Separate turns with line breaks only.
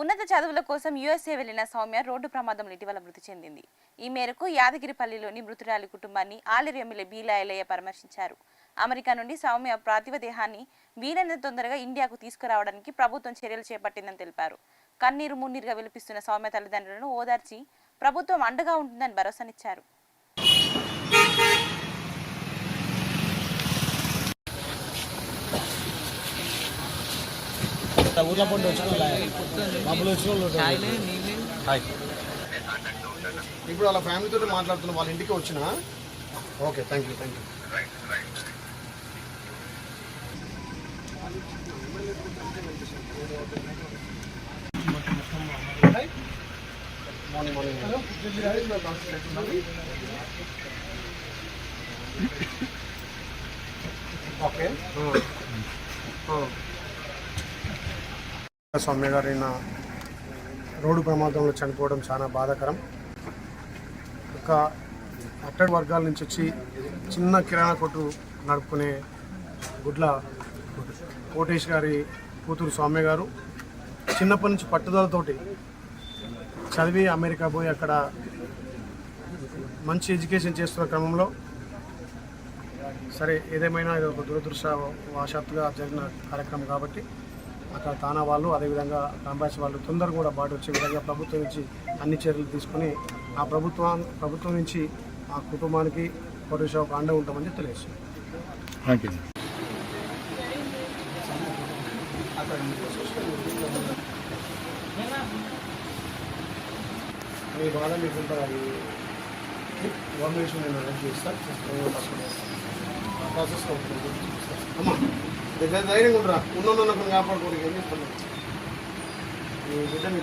ఉన్నత చదువుల కోసం యుఎస్ఏ వెళ్ళిన సౌమ్య రోడ్డు ప్రమాదంలో ఇటీవల మృతి చెందింది. ఈ మేరకు యాదగిరిపల్లిలోని మృతురాలి కుటుంబాన్ని ఆలేరు ఎమ్మెల్యే బీలా పరామర్శించారు. అమెరికా నుండి సౌమ్య పార్థివ దేహాన్ని వీలైనంత తొందరగా ఇండియాకు తీసుకురావడానికి ప్రభుత్వం చర్యలు చేపట్టిందని తెలిపారు. కన్నీరు మున్నీరుగా విలుపిస్తున్న సౌమ్య తల్లిదండ్రులను ఓదార్చి ప్రభుత్వం అండగా ఉంటుందని భరోసానిచ్చారు.
ఊర్లో పండు వచ్చిన మామూలు వచ్చిన వాళ్ళు ఉంటారు. హాయ్.
ఇప్పుడు వాళ్ళ ఫ్యామిలీతో మాట్లాడుతున్న వాళ్ళ ఇంటికి వచ్చిన? Okay thank you thank you morning morning okay Soumya గారు నా రోడ్డు ప్రమాదంలో చనిపోవడం చాలా బాధాకరం. ఒక అట్టడి వర్గాల నుంచి వచ్చి చిన్న కిరాణా కొట్టు నడుపుకునే గుడ్ల కోటేష్ గారి కూతురు సౌమ్య గారు చిన్నప్పటి నుంచి పట్టుదలతోటి చదివి అమెరికా పోయి అక్కడ మంచి ఎడ్యుకేషన్ చేస్తున్న క్రమంలో సరే ఏదేమైనా ఇది ఒక దురదృష్టవశాత్తుగా జరిగిన కార్యక్రమం కాబట్టి అక్కడ తానా వాళ్ళు అదేవిధంగా కాంబాస్ వాళ్ళు తొందరగా కూడా బాటు వచ్చే విధంగా ప్రభుత్వం నుంచి అన్ని చర్యలు తీసుకుని ఆ ప్రభుత్వం ప్రభుత్వం నుంచి ఆ కుటుంబానికి పొరుష ఒక అండ ఉంటామని తెలియజేస్తుంది.
థ్యాంక్ యూ
మీ బాధ మీకు ఉంటుంది గవర్నమెంట్ నేను అరెస్ట్ చేస్తాను అమ్మా. தைரியம் கொண்டுறா இன்னொன்று காப்பாடுறதுக்கு என்ன பண்ணுங்க